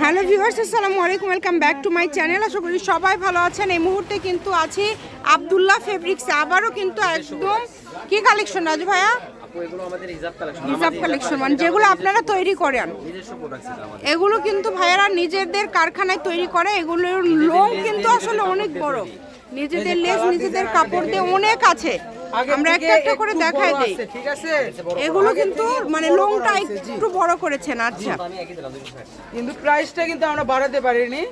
Hello viewers আসসালামু আলাইকুম welcome back to my channel. আশা করি সবাই ভালো আছেন। এই মুহূর্তে কিন্তু আছি আবদুল্লাহ ফেব্রিক্স। আবারও কিন্তু একদম কি কালেকশন রাজু ভাইয়া? হিজাব কালেকশন মানে যেগুলো আপনারা তৈরি করেন। এগুলো কিন্তু ভাইয়ারা নিজেদের কারখানায় তৈরি করে। এগুলোর লোম কিন্তু আসলে অনেক বড়। নিজেদের লেস নিজেদের কাপড় দিয়ে অনেক আছে। আমরা একটা একটা করে দেখাই দিই। ঠিক আছে? এগুলো কিন্তু মানে জি। একটু বড় করেছেন আচ্ছা। কিন্তু প্রাইসটা কিন্তু আমরা বাড়াতে পারিনি।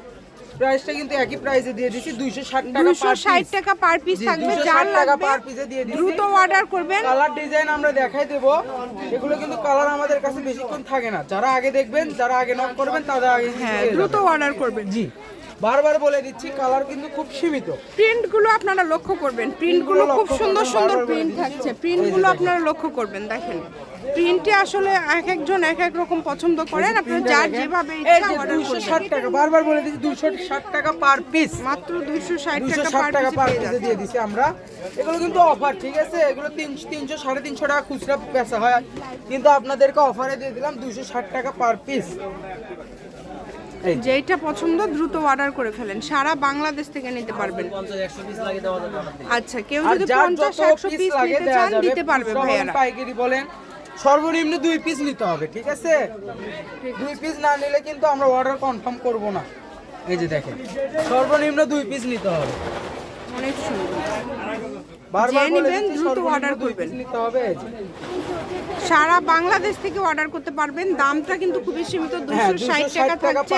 প্রাইসটা কিন্তু একই প্রাইসে দিয়ে দিছি 260 টাকা দুশো পার ষাট পিস টাকা পার পিস থাকবে 260 যার টাকা লাগবে per piece দিয়ে দিছি। দ্রুত অর্ডার করবেন। কালার ডিজাইন আমরা দেখাই দেব। এগুলো কিন্তু কালার আমাদের কাছে বেশিক্ষণ থাকে না। যারা আগে দেখবেন যারা আগে নক করবেন তাদের আগে হ্যাঁ দ্রুত অর্ডার করবেন। জি। বারবার বলে দিচ্ছি কালার কিন্তু খুব সীমিত। প্রিন্টগুলো আপনারা লক্ষ্য করবেন। প্রিন্টগুলো খুব সুন্দর সুন্দর প্রিন্ট। থাকছে। প্রিন্টগুলো আপনারা লক্ষ্য করবেন দেখেন। প্রিন্টে আসলে এক একজন এক এক রকম পছন্দ করেন। আপনারা যার যেভাবে ইচ্ছা যে অর্ডার 260 করবেন। টাকা বারবার বলে দিচ্ছি 260 টাকা পার পিস মাত্র ষাট দুশো টাকা ষাট পার টাকা পার পিসে দিয়ে দিছি আমরা। এগুলো কিন্তু অফার ঠিক আছে? এগুলো তিন তিনশো সাড়ে তিনশো টাকা খুচরা বেচা হয়। কিন্তু আপনাদেরকে অফারে দিয়ে দিলাম দুশো ষাট টাকা পার পিস এই যে। যেইটা পছন্দ দ্রুত অর্ডার করে ফেলেন। সারা বাংলাদেশ থেকে নিতে পারবেন। আচ্ছা কেউ যদি যার পঞ্চাশ যত একশো পিস পিস নিতে চান দিতে পারবে ভাইয়ারা। পাইকারি বলেন সর্বনিম্ন দুই পিস নিতে হবে ঠিক আছে? দুই পিস না নিলে কিন্তু আমরা অর্ডার কনফার্ম করব না। এই যে দেখেন সর্বনিম্ন দুই পিস নিতে হবে। অনেক সুন্দর। যে নিবেন দ্রুত দুই করবেন। সারা বাংলাদেশ থেকে অর্ডার করতে পারবেন। দামটা কিন্তু খুবই সীমিত হ্যাঁ দুশো ষাট 260 টাকা থাকছে।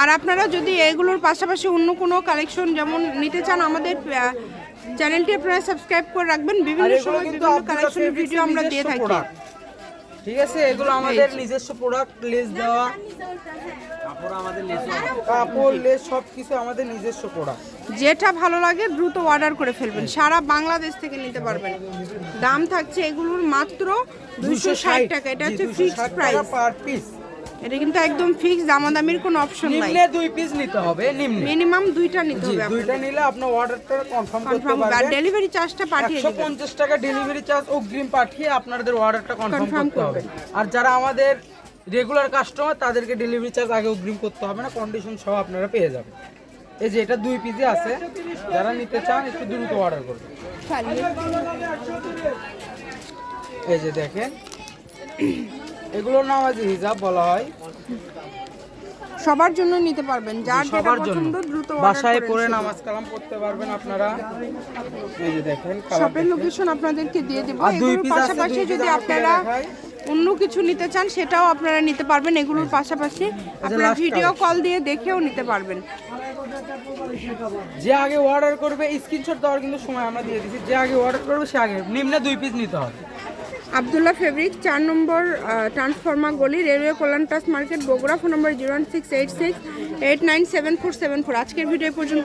আর আপনারা যদি এগুলোর পাশাপাশি অন্য কোনো কালেকশন যেমন নিতে চান আমাদের চ্যানেলটি আপনারা সাবস্ক্রাইব করে রাখবেন। বিভিন্ন সময় কিন্তু বিভিন্ন কালেকশনের ভিডিও আমরা দিয়ে থাকি। ঠিক আছে এগুলো আমাদের নিজস্ব প্রোডাক্ট লেস দেওয়া। কাপড় আমাদের কাপড় লেস সবকিছু আমাদের নিজস্ব প্রোডাক্ট যেটা ভালো লাগে দ্রুত অর্ডার করে ফেলবেন। সারা বাংলাদেশ থেকে নিতে পারবেন। দাম থাকছে এগুলোর মাত্র দুশো ষাট। টাকা। এটা হচ্ছে ফিক্সড প্রাইস পার পিস এটা কিন্তু একদম ফিক্সড দামাদামির কোনো অপশন নাই। নিম্নে দুই পিস নিতে হবে নিম্নে। মিনিমাম দুইটা নিতে হবে দুইটা নিলে আপনার অর্ডারটা কনফার্ম করতে কনফার্ম আর ডেলিভারি চার্জটা পাঠিয়ে দিবেন পঞ্চাশ টাকা ডেলিভারি চার্জ অগ্রিম পাঠিয়ে আপনাদের অর্ডারটা কনফার্ম করতে হবে। আর যারা আমাদের রেগুলার কাস্টমার তাদেরকে ডেলিভারি চার্জ আগে অগ্রিম করতে হবে না কন্ডিশন সহ আপনারা পেয়ে যাবেন। এই যে এটা দুই পিসে আছে। যারা নিতে চান একটু দ্রুত অর্ডার করবেন। এই যে দেখেন। এগুলোর নাম আছে হিজাব বলা হয়। সবার জন্য নিতে পারবেন যার যেটা পছন্দ দ্রুত বাসায় করে নামাজ কালাম পড়তে পারবেন আপনারা। এই যে দেখেন শপের লোকেশন আপনাদেরকে দিয়ে দেবো। এগুলোর পাশাপাশি যদি আপনারা অন্য কিছু নিতে চান সেটাও আপনারা নিতে পারবেন। এগুলোর পাশাপাশি আপনারা ভিডিও কল দিয়ে দেখেও নিতে পারবেন। যে আগে অর্ডার করবে স্ক্রিনশট দেওয়ার কিন্তু সময় আমরা দিয়ে দিচ্ছি যে আগে অর্ডার করবে সে আগে নিম্নে দুই পিস নিতে হবে। আবদুল্লাহ ফেব্রিক, চার নম্বর ট্রান্সফর্মা গলি railway Kalyan trust market Bogura, phone number zero six eight six eight nine seven four seven four আজকের ভিডিও পর্যন্ত।